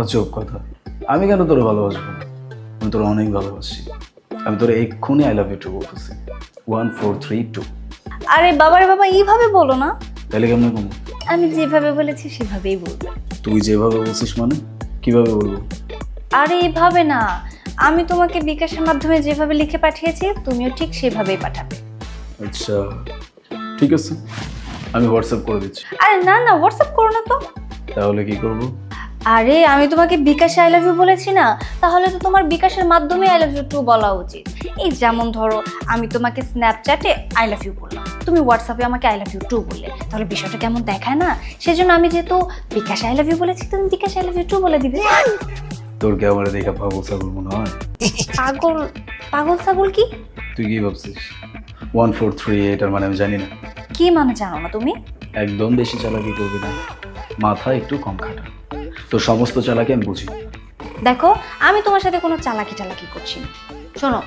আজব কথা। আমি কেন তোর ভালোবাসবো? আমি তোর অনেক ভালোবাসি। আমি তোর এক্ষুনি আই লাভ ইউ টু বলতেছি। ওয়ান ফোর থ্রি টু আরে বাবারে বাবা এইভাবে বলো না। তাহলে কেমন কম আমি যেভাবে বলেছি সেভাবেই বলব। তুই যেভাবে বলছিস মানে? কীভাবে বলব? আরে এভাবে না। আমি তোমাকে বিকাশের মাধ্যমে যেভাবে লিখে পাঠিয়েছি তুমিও ঠিক সেভাবেই পাঠাবে। আচ্ছা ঠিক আছে। আমি হোয়াটসঅ্যাপ করে দিচ্ছি। আরে না না হোয়াটসঅ্যাপ করো না তো। তাহলে কি করব? আরে আমি তোমাকে বিকাশে আই লাভ ইউ বলেছি না? তাহলে তো তোমার বিকাশের মাধ্যমে আই লাভ ইউ টু বলা উচিত। এই যেমন ধরো আমি তোমাকে স্ন্যাপচ্যাটে আই লাভ ইউ বললাম। তুমি হোয়াটসঅ্যাপে আমাকে আই লাভ ইউ টু বললে। তাহলে বিষয়টা কেমন দেখায় না? সেজন্য আমি যেহেতু বিকাশ আই লাভ ইউ বলেছি তুমি Bikash I love you too বলে দিবে। তোর কি আমার দেখা পাগল ছাগল মনে হয়? পাগল পাগল ছাগল কি? তুই কি ভাবছিস? ওয়ান ফোর থ্রি এটার মানে আমি জানি না। কি মানে জানো না তুমি? একদম বেশি চালাকি করবি না। মাথা একটু কম খাটা। তো সমস্ত চালাকি আমি বুঝি। দেখো আমি তোমার সাথে কোনো চালাকি চালাকি করছি শোনো